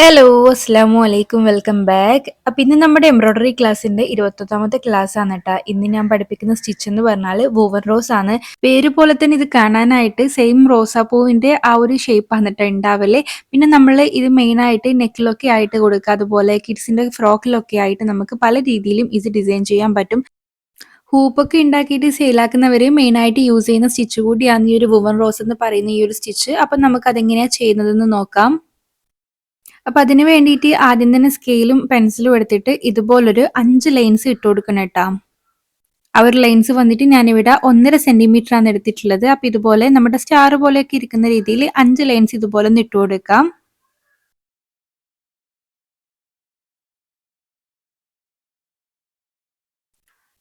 Hello അസ്സാം വലൈക്കും welcome back അപ്പം ഇന്ന് നമ്മുടെ എംബ്രോയ്ഡറി ക്ലാസ്സിന്റെ ഇരുപത്തൊന്നാമത്തെ ക്ലാസ് ആണ് കേട്ടോ ഇന്ന് ഞാൻ പഠിപ്പിക്കുന്ന സ്റ്റിച്ച് എന്ന് പറഞ്ഞാൽ വൂവൻ റോസ് ആണ്. പേര് പോലെ തന്നെ ഇത് കാണാനായിട്ട് സെയിം റോസാപ്പൂവിന്റെ ആ ഒരു ഷേപ്പ് ആണ് കേട്ടോ ഉണ്ടാവല്ലേ പിന്നെ നമ്മൾ ഇത് മെയിനായിട്ട് നെക്കിലൊക്കെ ആയിട്ട് കൊടുക്കുക. അതുപോലെ കിഡ്സിന്റെ ഫ്രോക്കിലൊക്കെ ആയിട്ട് നമുക്ക് പല രീതിയിലും ഇത് ഡിസൈൻ ചെയ്യാൻ പറ്റും. ഹൂപ്പൊക്കെ ഉണ്ടാക്കിയിട്ട് സെയിലാക്കുന്നവർ മെയിനായിട്ട് യൂസ് ചെയ്യുന്ന സ്റ്റിച്ച് കൂടിയാണ് ഈ ഒരു വുവൻ റോസ് എന്ന് പറയുന്ന ഈ ഒരു സ്റ്റിച്ച് അപ്പം നമുക്ക് അതെങ്ങനെയാണ് ചെയ്യുന്നതെന്ന് നോക്കാം. അപ്പൊ അതിന് വേണ്ടിയിട്ട് ആദ്യം തന്നെ സ്കെയിലും പെൻസിലും എടുത്തിട്ട് ഇതുപോലൊരു അഞ്ച് ലൈൻസ് ഇട്ട് കൊടുക്കണം കേട്ടോ. ആ ഒരു ലൈൻസ് വന്നിട്ട് ഞാനിവിടെ ഒന്നര സെന്റിമീറ്റർ ആണ് എടുത്തിട്ടുള്ളത്. അപ്പൊ ഇതുപോലെ നമ്മുടെ സ്റ്റാർ പോലെയൊക്കെ ഇരിക്കുന്ന രീതിയിൽ അഞ്ച് ലൈൻസ് ഇതുപോലെ ഒന്ന് ഇട്ട് കൊടുക്കാം.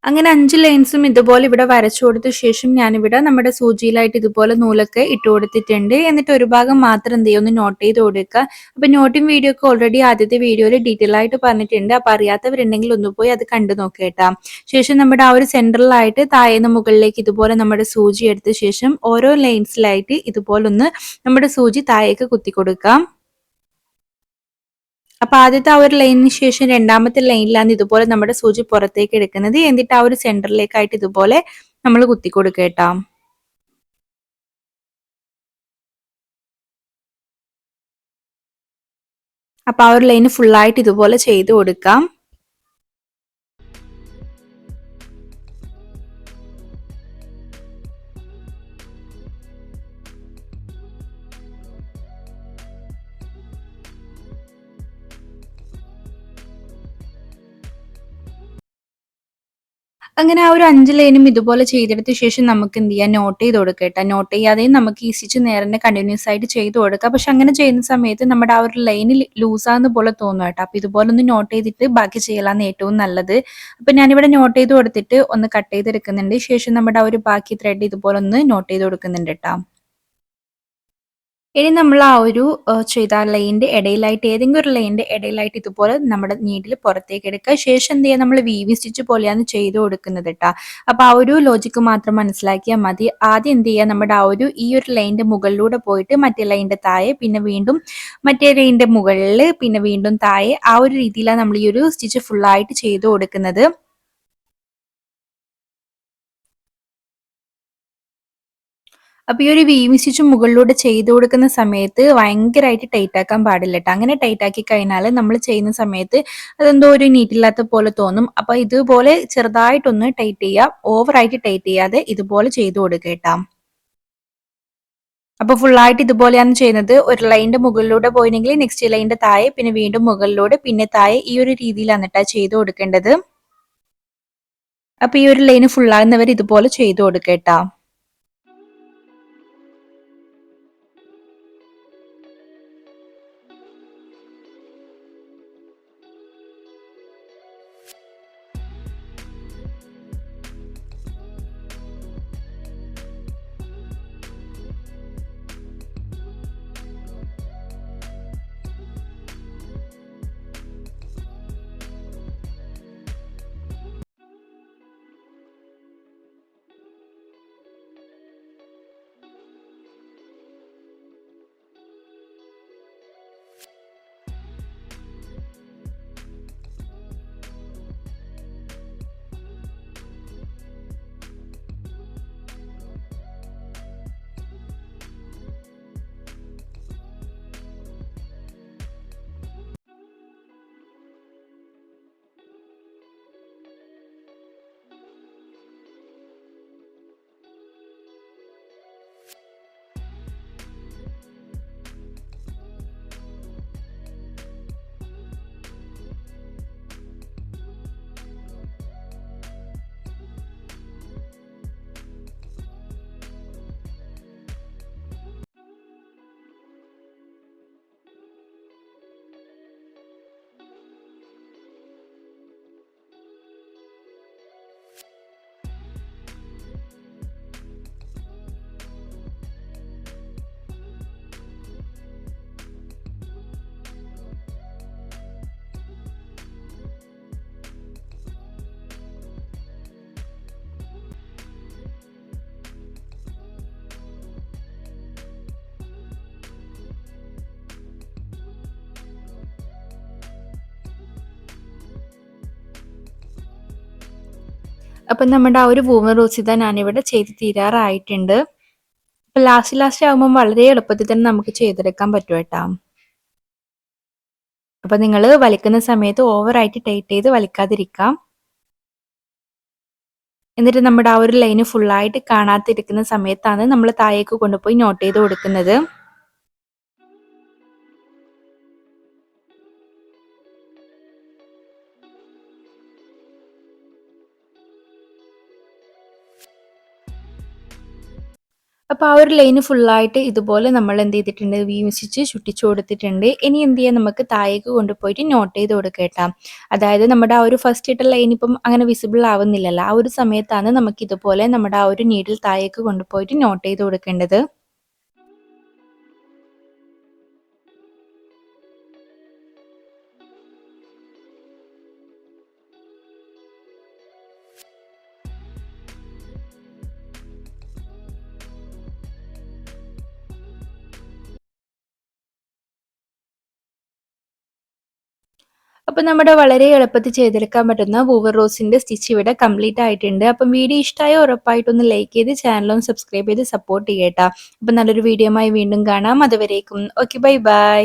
അങ്ങനെ അഞ്ച് ലൈൻസും ഇതുപോലെ ഇവിടെ വരച്ചു കൊടുത്ത ശേഷം ഞാനിവിടെ നമ്മുടെ സൂചിയിലായിട്ട് ഇതുപോലെ നൂലൊക്കെ ഇട്ട് കൊടുത്തിട്ടുണ്ട്. എന്നിട്ട് ഒരു ഭാഗം മാത്രം എന്ത് ചെയ്യുമെന്ന് നോട്ട് ചെയ്ത് കൊടുക്കുക. അപ്പൊ നോട്ടും വീഡിയോ ഒക്കെ ഓൾറെഡി ആദ്യത്തെ വീഡിയോയിൽ ഡീറ്റെയിൽ ആയിട്ട് പറഞ്ഞിട്ടുണ്ട്. അപ്പൊ അറിയാത്തവരുണ്ടെങ്കിൽ ഒന്ന് പോയി അത് കണ്ടു നോക്കേട്ടാ. ശേഷം നമ്മുടെ ആ ഒരു സെൻട്രലായിട്ട് താഴേന്ന് മുകളിലേക്ക് ഇതുപോലെ നമ്മുടെ സൂചി എടുത്ത ശേഷം ഓരോ ലൈൻസിലായിട്ട് ഇതുപോലെ ഒന്ന് നമ്മുടെ സൂചി താഴേക്ക് കുത്തി കൊടുക്കാം. അപ്പൊ ആദ്യത്തെ ആ ഒരു ലൈനിന് ശേഷം രണ്ടാമത്തെ ലൈനിലാണ് ഇതുപോലെ നമ്മുടെ സൂചി പുറത്തേക്ക് എടുക്കുന്നത്. എന്നിട്ട് ആ ഒരു സെന്ററിലേക്കായിട്ട് ഇതുപോലെ നമ്മൾ കുത്തി കൊടുക്കേട്ടാ അപ്പൊ ആ ഒരു ലൈന് ഫുള്ളായിട്ട് ഇതുപോലെ ചെയ്ത് കൊടുക്കാം. അങ്ങനെ ആ ഒരു അഞ്ച് ലൈനും ഇതുപോലെ ചെയ്തെടുത്ത ശേഷം നമുക്ക് എന്ത് ചെയ്യാം? നോട്ട് ചെയ്ത് കൊടുക്കുക കേട്ടോ. നോട്ട് ചെയ്യാതെയും നമുക്ക് ഈസിച്ച് നേരെ കണ്ടിന്യൂസ് ആയിട്ട് ചെയ്ത് കൊടുക്കാം. പക്ഷെ അങ്ങനെ ചെയ്യുന്ന സമയത്ത് നമ്മുടെ ആ ഒരു ലൈനിൽ ലൂസാകുന്ന പോലെ തോന്നും കേട്ടോ. അപ്പൊ ഇതുപോലെ ഒന്ന് നോട്ട് ചെയ്തിട്ട് ബാക്കി ചെയ്യലാണ് ഏറ്റവും നല്ലത്. അപ്പൊ ഞാനിവിടെ നോട്ട് ചെയ്ത് കൊടുത്തിട്ട് ഒന്ന് കട്ട് ചെയ്തെടുക്കുന്നുണ്ട്. ശേഷം നമ്മുടെ ആ ഒരു ബാക്കി ത്രെഡ് ഇതുപോലെ ഒന്ന് നോട്ട് ചെയ്ത് കൊടുക്കുന്നുണ്ട് കേട്ടോ. ഇനി നമ്മൾ ആ ഒരു ചെയ്ത ലൈന്റെ ഇടയിലായിട്ട് ഏതെങ്കിലും ഒരു ലൈന്റെ ഇടയിലായിട്ട് ഇതുപോലെ നമ്മുടെ നീഡിൽ പുറത്തേക്ക് എടുക്കുക. ശേഷം എന്ത് ചെയ്യുക? നമ്മൾ വീവി സ്റ്റിച്ച് പോലെയാണ് ചെയ്ത് കൊടുക്കുന്നത് കേട്ടോ അപ്പോൾ ആ ഒരു ലോജിക്ക് മാത്രം മനസ്സിലാക്കിയാൽ മതി. ആദ്യം എന്ത് ചെയ്യുക? നമ്മുടെ ആ ഒരു ഈ ഒരു ലൈന്റെ മുകളിലൂടെ പോയിട്ട് മറ്റേ ലൈന്റെ താഴെ പിന്നെ വീണ്ടും മറ്റേ ലൈന്റെ മുകളിൽ പിന്നെ വീണ്ടും താഴെ ആ ഒരു രീതിയിലാണ് നമ്മൾ ഈ ഒരു സ്റ്റിച്ച് ഫുള്ളായിട്ട് ചെയ്ത് കൊടുക്കുന്നത്. അപ്പോൾ ഈ ഒരു വീമി സ്റ്റിച്ച് മുകളിലൂടെ ചെയ്ത് കൊടുക്കുന്ന സമയത്ത് ഭയങ്കരമായിട്ട് ടൈറ്റ് ആക്കാൻ പാടില്ല കേട്ടോ അങ്ങനെ ടൈറ്റ് ആക്കി കഴിഞ്ഞാൽ നമ്മൾ ചെയ്യുന്ന സമയത്ത് അതെന്തോ ഒരു നീറ്റില്ലാത്ത പോലെ തോന്നും. അപ്പോൾ ഇതുപോലെ ചെറുതായിട്ടൊന്ന് ടൈറ്റ് ചെയ്യുക ഓവറായിട്ട് ടൈറ്റ് ചെയ്യാതെ ഇതുപോലെ ചെയ്ത് കൊടുക്കുക കേട്ടോ അപ്പോൾ ഫുള്ളായിട്ട് ഇതുപോലെയാണ് ചെയ്യുന്നത്. ഒരു ലൈനിന്റെ മുകളിലൂടെ പോയിരുന്നെങ്കിൽ നെക്സ്റ്റ് ലൈനിന്റെ താഴെ പിന്നെ വീണ്ടും മുകളിലൂടെ പിന്നെ താഴെ ഈ ഒരു രീതിയിലാണ് കേട്ടോ ചെയ്ത് കൊടുക്കേണ്ടത്. അപ്പോൾ ഈ ഒരു ലൈന് ഫുള്ളാകുന്നവർ ഇതുപോലെ ചെയ്ത് കൊടുക്കേട്ടാ അപ്പം നമ്മുടെ ആ ഒരു വൂമൻ റോസിത ഞാനിവിടെ ചെയ്ത് തീരാറായിട്ടുണ്ട്. അപ്പം ലാസ്റ്റ് ലാസ്റ്റ് ആകുമ്പോൾ വളരെ എളുപ്പത്തിൽ തന്നെ നമുക്ക് ചെയ്തെടുക്കാൻ പറ്റും കേട്ടോ. അപ്പം നിങ്ങൾ വലിക്കുന്ന സമയത്ത് ഓവറായിട്ട് ടൈറ്റ് ചെയ്ത് വലിക്കാതിരിക്കാം. എന്നിട്ട് നമ്മുടെ ആ ഒരു ലൈന് ഫുള്ളായിട്ട് കാണാതിരിക്കുന്ന സമയത്താണ് നമ്മൾ താഴേക്ക് കൊണ്ടുപോയി നോട്ട് ചെയ്ത് കൊടുക്കുന്നത്. അപ്പോൾ ആ ഒരു ലൈന് ഫുള്ളായിട്ട് ഇതുപോലെ നമ്മൾ എന്ത് ചെയ്തിട്ടുണ്ട് വീമിച്ചിട്ട് ചുട്ടിച്ചു കൊടുത്തിട്ടുണ്ട്. ഇനി എന്ത് ചെയ്യാം? നമുക്ക് താഴേക്ക് കൊണ്ടുപോയിട്ട് നോട്ട് ചെയ്ത് കൊടുക്കേട്ടാ അതായത് നമ്മുടെ ആ ഒരു ഫസ്റ്റ് ഇട്ട ലൈൻ ഇപ്പം അങ്ങനെ വിസിബിൾ ആവുന്നില്ലല്ലോ. ആ ഒരു സമയത്താണ് നമുക്ക് ഇതുപോലെ നമ്മുടെ ആ ഒരു നീഡിൽ താഴേക്ക് കൊണ്ടുപോയിട്ട് നോട്ട് ചെയ്ത് കൊടുക്കേണ്ടത്. അപ്പോൾ നമ്മുടെ വളരെ എളുപ്പത്തിൽ ചെയ്തെടുക്കാൻ പറ്റുന്ന വൂവർ റോസിന്റെ സ്റ്റിച്ച് ഇവിടെ കംപ്ലീറ്റ് ആയിട്ടുണ്ട്. അപ്പം വീഡിയോ ഇഷ്ടമായ ഉറപ്പായിട്ടൊന്ന് ലൈക്ക് ചെയ്ത് ചാനലും സബ്സ്ക്രൈബ് ചെയ്ത് സപ്പോർട്ട് ചെയ്യട്ടോ. അപ്പം നല്ലൊരു വീഡിയോ വീണ്ടും കാണാം. അതുവരേക്കും. Okay bye bye